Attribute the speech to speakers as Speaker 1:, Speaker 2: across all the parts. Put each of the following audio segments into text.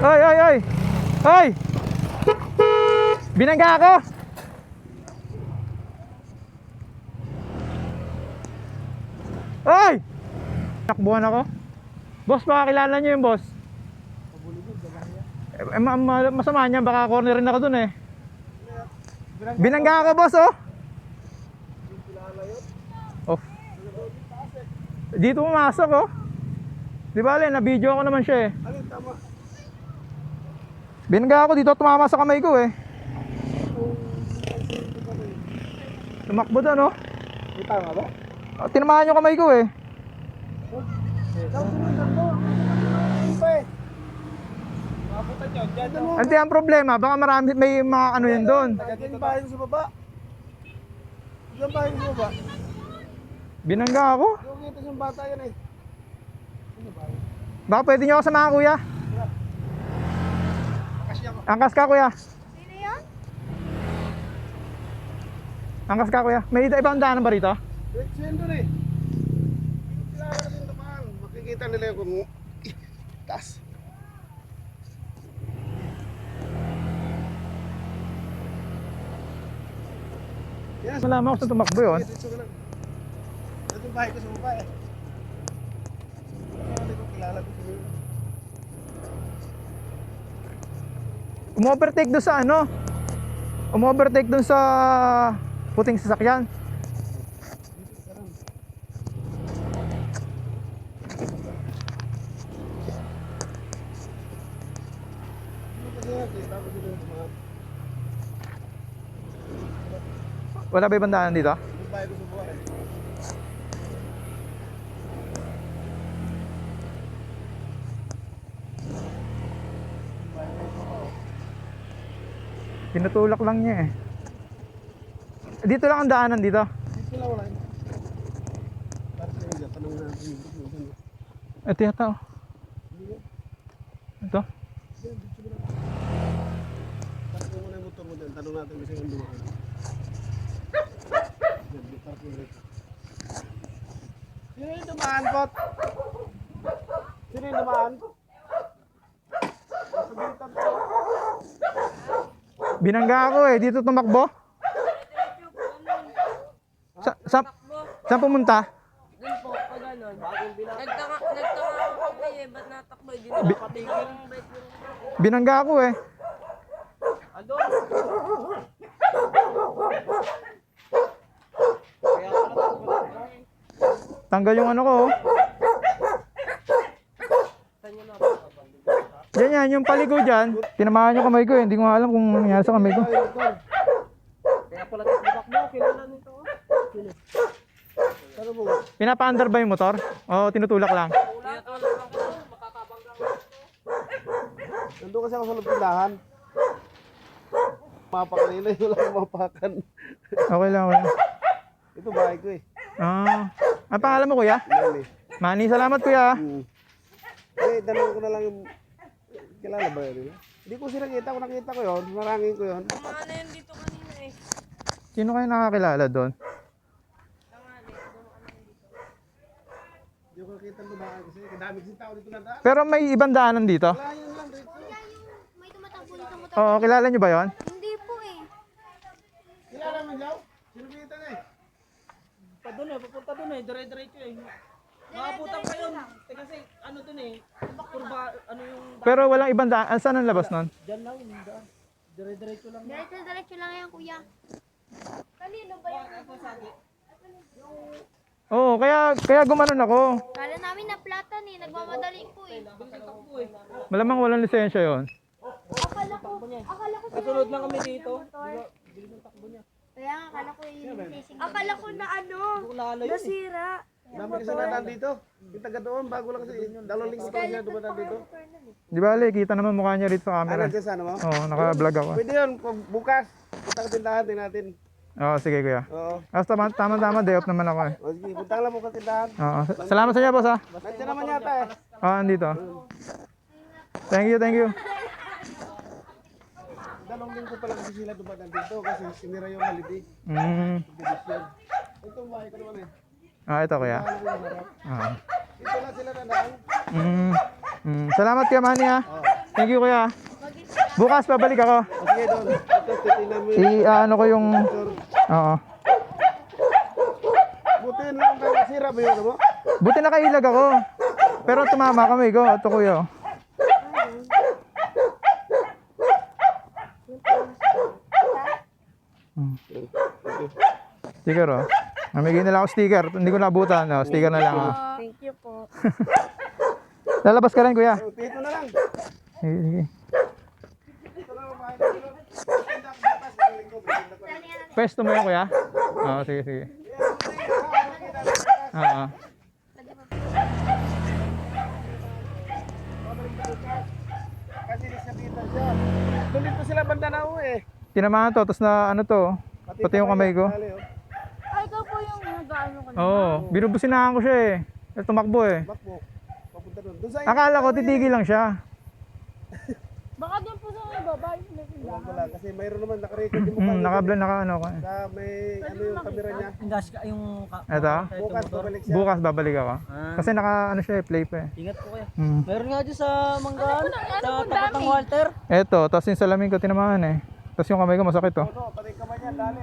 Speaker 1: Ay, ay, ay. Ay! Binangga ako. Ay! Takbuhan ako. Boss, baka kilala niyo yung boss. Eh, ma masama niya, baka cornerin ako dun eh. Binangga ako, boss, oh. Oh. Dito pumasok, oh. Di ba, na video ako naman siya eh.
Speaker 2: Alin, tama.
Speaker 1: Binangga ako dito, tumama sa kamay ko eh. Tumakbo doon, oh.
Speaker 2: May tama ba?
Speaker 1: Ah, Tinamaan yung kamay ko eh. Hindi ang problema, baka marami may mga ano yun doon.
Speaker 2: Diyan bahay sa baba. Diyan bahay sa baba.
Speaker 1: Binangga ako.
Speaker 2: Yung kita yung bata yan eh. Ba?
Speaker 1: Baka pwede nyo ako samahan kuya. Angkas ka kuya.
Speaker 3: Sino yan?
Speaker 1: Angkas ka kuya. May ibang daanan ba rito?
Speaker 2: Direct send doon eh. Kilala ka din naman. Makikita nila yung kung taas. Yan,
Speaker 1: Malaman ko sa tumakbo yun.
Speaker 2: Dito ko lang. Ito yung bahay ko sa baba eh. Kilala ko, kilala ko
Speaker 1: Umovertake doon sa ano? Umovertake doon sa puting sasakyan.
Speaker 2: Yung
Speaker 1: Wala ba ibang daanan dito?
Speaker 2: yung bahay ko sa baba eh.
Speaker 1: Tinutulak lang niya eh. Dito lang ang daanan dito. Ito yata oh. Ito.
Speaker 2: Tanong natin kasi yung dumaan. Yan, dumaan, Pot? Sino yung dumaan? Nasa bilitan ko.
Speaker 1: Binangga ako eh. Dito tumakbo. Sa, sa, saan pumunta?
Speaker 4: Doon po, pag ganun. Nagtaka, nagtaka ako po eh, ba't natakbo? Hindi na nakatigil.
Speaker 1: Binangga ako eh.
Speaker 4: Ado?
Speaker 1: Tanggal yung ano ko oh. Yan yan, yung paligo dyan. Tinamaan yung kamay ko eh. Hindi ko nga alam kung nangyari sa kamay ko.
Speaker 4: Kaya pala tatakbo, kilala nito.
Speaker 2: mo?
Speaker 1: Pinapa-under ba yung motor? O tinutulak lang?
Speaker 2: Nandun kasi ako sa lapilahan. Mapa kanina, wala akong mapakan.
Speaker 1: Okay lang, okay lang.
Speaker 2: Ito bahay ko eh.
Speaker 1: Ah, ang pangalan mo kuya?
Speaker 2: Lali.
Speaker 1: Manny, salamat kuya.
Speaker 2: Hmm. Eh, tanong ko na lang yung... Kilala ba yun? Hindi ko sila kita. Kung nakita ko yun, marangin ko yun.
Speaker 4: Mga ano yun dito kanina eh.
Speaker 1: Sino kayo nakakilala doon?
Speaker 2: Hindi ko nakita lumaan kasi kadami kasi tao dito na daan.
Speaker 1: Pero may ibang daanan dito?
Speaker 2: Wala yun lang dito.
Speaker 3: May tumatakbo dito motor.
Speaker 1: Oo, kilala nyo ba yon?
Speaker 3: Hindi po eh.
Speaker 2: Kilala mo Jaw? Sino kita na eh?
Speaker 4: Pa doon eh, papunta doon eh, dire-diretso eh. Makaputan pa yun. Eh, kasi ano doon eh, kurba, ano yung
Speaker 1: Pero walang ibang daan. Ah, Saan ang labas nun?
Speaker 4: dyan lang, yung daan. Dire-diretso lang.
Speaker 3: Diretso-diretso lang yan, kuya. Kanino ba yan?
Speaker 1: Oo, kaya kaya gumanon ako.
Speaker 3: Kala namin na platan eh. Nagmamadali po eh.
Speaker 1: Malamang walang lisensya yon.
Speaker 3: Akala ko, akala ko
Speaker 4: Kasunod lang kami dito.
Speaker 3: Kaya nga, akala ko yung. Akala ko na ano,
Speaker 4: eh.
Speaker 3: nasira.
Speaker 2: Dami kasi na daan dito. Yung taga doon, bago lang kasi. Dalawang linggo pa siya dumadaan dito.
Speaker 1: Di ba, Le, kita naman mukha niya rito sa
Speaker 2: Ano
Speaker 1: camera.
Speaker 2: dyan sana mo?
Speaker 1: Oo, naka-vlog ako.
Speaker 2: Pwede yun, pag bukas. Punta ka tindahan din natin.
Speaker 1: Oo, sige kuya.
Speaker 2: Oo.
Speaker 1: As tama, tama, tama, day off naman ako eh.
Speaker 2: O sige, punta ka lang bukas tindahan.
Speaker 1: Oo, sa- salamat sa inyo, boss ha.
Speaker 2: Nandiyan naman yata eh.
Speaker 1: Ah, andito. Thank you, thank you.
Speaker 2: Dalawang linggo pa lang kasi sila dumadaan dito kasi sinira yung holiday.
Speaker 1: Mm.
Speaker 2: Ito bahay ko naman eh.
Speaker 1: Ah, ito kuya. Ah.
Speaker 2: Ito lang sila nadaan.
Speaker 1: Mm. Mm. Salamat kuya Manny ha. Thank you kuya. Bukas babalik ako.
Speaker 2: O sige doon. Ito tapos titignan mo yung
Speaker 1: I ano ko yung Oo.
Speaker 2: Buti yun lang kaya nasira ba yun mo?
Speaker 1: Buti nakailag ako. Pero tumama kami ko, ito kuya. Hmm. Oh. Namigay nila ako sticker. Hindi ko nabutan. Oh. Sticker na lang. Oh.
Speaker 3: Thank you po.
Speaker 1: Lalabas ka rin kuya.
Speaker 2: Oh, Dito na lang.
Speaker 1: Sige, sige. Pwesto mo yun kuya? Oo, sige, sige. Oo.
Speaker 2: Kasi nisabitan siya. Doon dito sila banda na eh.
Speaker 1: Tinamahan to, tapos na ano to. Pati yung kamay ko.
Speaker 2: Dali, oh.
Speaker 3: Ay, ikaw po yung nag-ano ko na.
Speaker 1: Oo, binubusinahan ko siya eh. Eh, Tumakbo eh.
Speaker 2: Bakbo. Papunta doon. Doon sa
Speaker 1: Akala ko titigil lang siya.
Speaker 3: Baka din po sa mga babae na sila.
Speaker 2: Wala kasi mayroon naman nakarecord yung mukha
Speaker 1: Hmm,
Speaker 2: niya.
Speaker 1: nakablan, naka ano ko.
Speaker 2: Sa may ano yung camera niya.
Speaker 4: Yung gas ka, yung... ka-
Speaker 1: Eto,
Speaker 2: Bukas babalik siya.
Speaker 1: bukas babalik ako.
Speaker 4: Ah.
Speaker 1: Kasi naka ano siya eh, play pa eh.
Speaker 4: Ingat po kayo.
Speaker 1: Hmm.
Speaker 4: Meron nga dyan sa Manggaan,
Speaker 3: Ano
Speaker 4: sa tapat ng Walter.
Speaker 1: Eto, tapos yung salamin ko tinamahan eh. Tapos yung kamay ko masakit oh.
Speaker 2: Ano, pati kamay niya dali.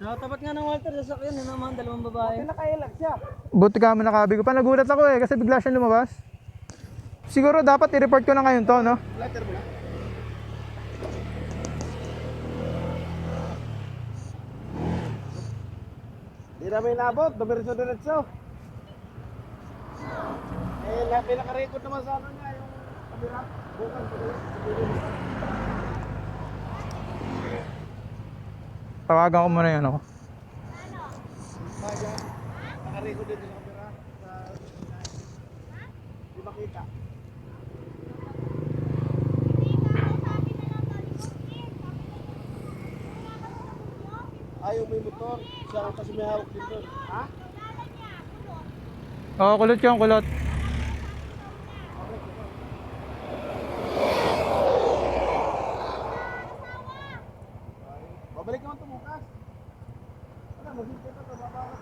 Speaker 4: Sa tapat nga ng Walter, sa sakyan, yun naman, dalawang babae.
Speaker 2: Kasi nakailag siya.
Speaker 1: Buti ka mo nakabi ko pa. Nagulat ako eh kasi bigla siyang lumabas. Siguro dapat i-report ko na ngayon to, no?
Speaker 2: Letter mo na. Di namin nabot, dumiretso-diretso. Eh, lahat may nakarecord naman sa ano niya, yung camera. Bukas,
Speaker 1: Tawagan ko muna yun ako.
Speaker 2: Makita. Ayaw may motor. Siya ang kasi may hawak din doon. Ha?
Speaker 1: Oo, kulot yung kulot.
Speaker 2: Babalik naman ito bukas. Ano, maghintay pa ito. Bababa ko.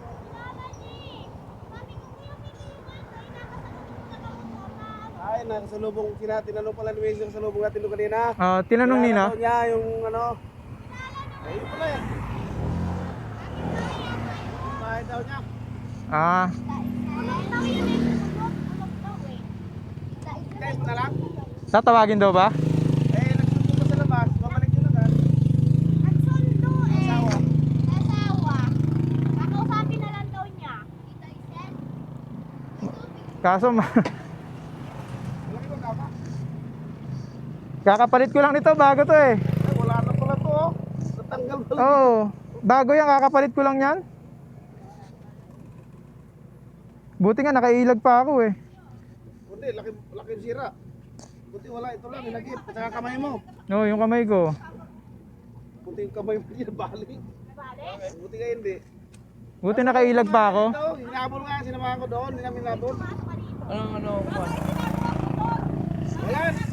Speaker 2: Ay, nakasalubong sila. Tinanong pala ni Mason sa lubong natin doon kanina.
Speaker 1: Ah, tinanong nina.
Speaker 2: daw niya yung ano. Ay, yun pala yan. Bahay daw niya.
Speaker 1: Ah,
Speaker 2: mo na lang.
Speaker 1: tatawagin daw ba?
Speaker 2: Eh, nagsundo pa sa labas. Babalik yun agad.
Speaker 3: Nagsundo eh.
Speaker 2: Asawa.
Speaker 3: Asawa. Kakausapin na lang daw niya.
Speaker 1: Kaso, ma-
Speaker 2: Malaki ba kama?
Speaker 1: Kakapalit ko lang nito bago to eh.
Speaker 2: Ay, wala na pala to. oh. Natanggal pala.
Speaker 1: Oo, oh, bago yan, kakapalit ko lang yan. Buti nga, nakailag pa ako eh.
Speaker 2: Hindi, laki, laki yung sira. Buti wala, ito lang, nilagip. At saka kamay mo.
Speaker 1: Oo, yung kamay ko.
Speaker 2: Buti yung kamay mo niya, balik. Buti ka hindi.
Speaker 1: Buti nakailag pa ako.
Speaker 2: Ito, hinabol nga, sinamahan ko doon, hindi namin nabol.
Speaker 4: Anong ano, kuwan?
Speaker 2: Wala,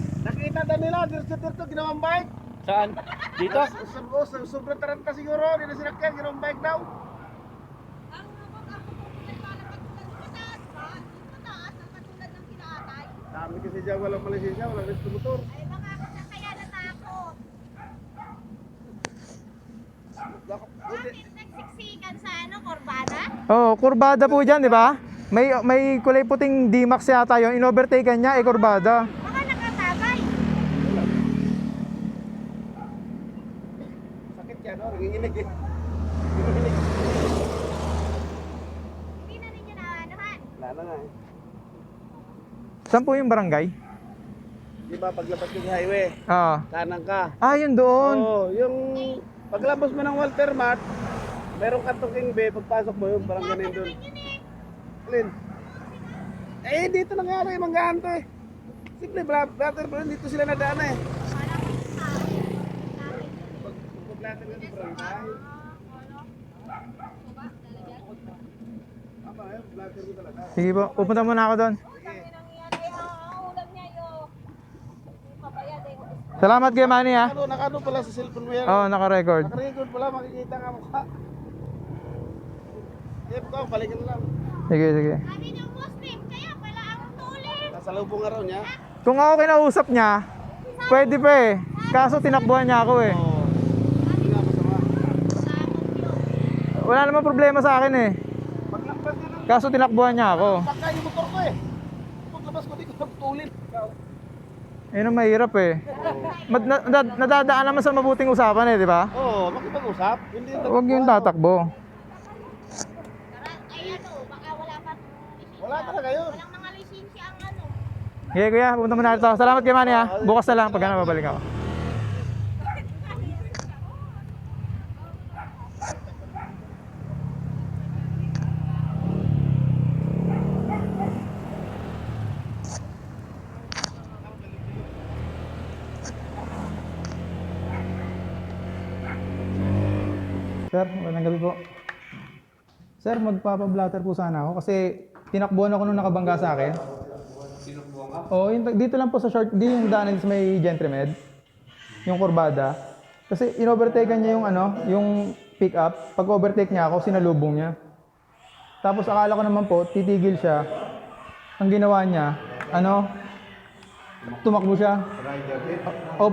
Speaker 2: daw nila, dirto-dirto, ginawang bike.
Speaker 4: Saan? Dito?
Speaker 2: Sobrang so, sobrang taranta siguro, hindi na sinakyan, ginawang bike daw. Dami kasi dyan, walang malisensya, walang resto motor. Bak- Buti,
Speaker 3: Nagsiksikan sa ano, Corbada?
Speaker 1: Oo, oh, kurbada po dyan, di ba? May, may kulay puting D-Max yata yun. In-overtaken niya, eh, kurbada.
Speaker 3: Baka nakatabay.
Speaker 2: sakit yan, no? Nanginginig eh. Nanginginig.
Speaker 3: Hindi na ninyo na anuhan.
Speaker 2: Wala na nga eh.
Speaker 1: Saan po yung barangay?
Speaker 2: Di ba, paglabas sa highway,
Speaker 1: Ah,
Speaker 2: kanan ka.
Speaker 1: ah yun doon.
Speaker 2: Oo, yung paglabas mo ng Walter Mart, meron ka to King Bay, pagpasok mo yung parang ganun doon. Alin? Eh, dito nangyari, manggahan to eh. Simple, bra- brother, bro, dito sila nadaan eh. Pag pag-blatter ka sa barangay. Tama, eh, blatter mo talaga.
Speaker 1: Sige po, pupunta muna ako doon. Salamat kay Manny ah.
Speaker 2: Ano, nakano pala sa cellphone mo yan?
Speaker 1: Oo, oh, naka-record.
Speaker 2: Nakarecord pala, makikita nga mukha. Eh, ko, balikan lang.
Speaker 1: Sige, sige.
Speaker 3: Sabi niyo Muslim, kaya pala ang tulis.
Speaker 2: Nasa lubong nga raw niya.
Speaker 1: Kung ako kinausap niya, pwede pa eh. Kaso tinakbuhan niya ako eh.
Speaker 2: Oo. Hindi nga masama.
Speaker 1: Wala namang problema sa akin eh.
Speaker 2: Paglabas din
Speaker 1: Kaso tinakbuhan niya ako.
Speaker 2: baka yung motor ko eh. Paglabas ko dito, pagtulin.
Speaker 1: Yun ang mahirap eh. Mad, na, na- nadadaan naman sa mabuting usapan eh, di ba?
Speaker 2: Oo, makipag-usap. Hindi yung
Speaker 1: Huwag yung tatakbo.
Speaker 3: Ay ano, baka wala pa
Speaker 2: Wala talaga yun.
Speaker 3: Walang mga lisensya ang ano.
Speaker 1: Okay, kuya, pupunta muna natin. Salamat kay Manny ha. Bukas na lang pag ano, babalik ako. Sir, magandang gabi po. Sir, magpapa-blatter po sana ako kasi tinakbuhan ako nung nakabangga sa akin. Oo, yung, dito lang po sa short, di yung daanan sa may Gentremed, yung kurbada. Kasi in-overtaken niya yung ano, yung pick up. Pag overtake niya ako, sinalubong niya. Tapos akala ko naman po, titigil siya. Ang ginawa niya, ano, tumakbo siya. O,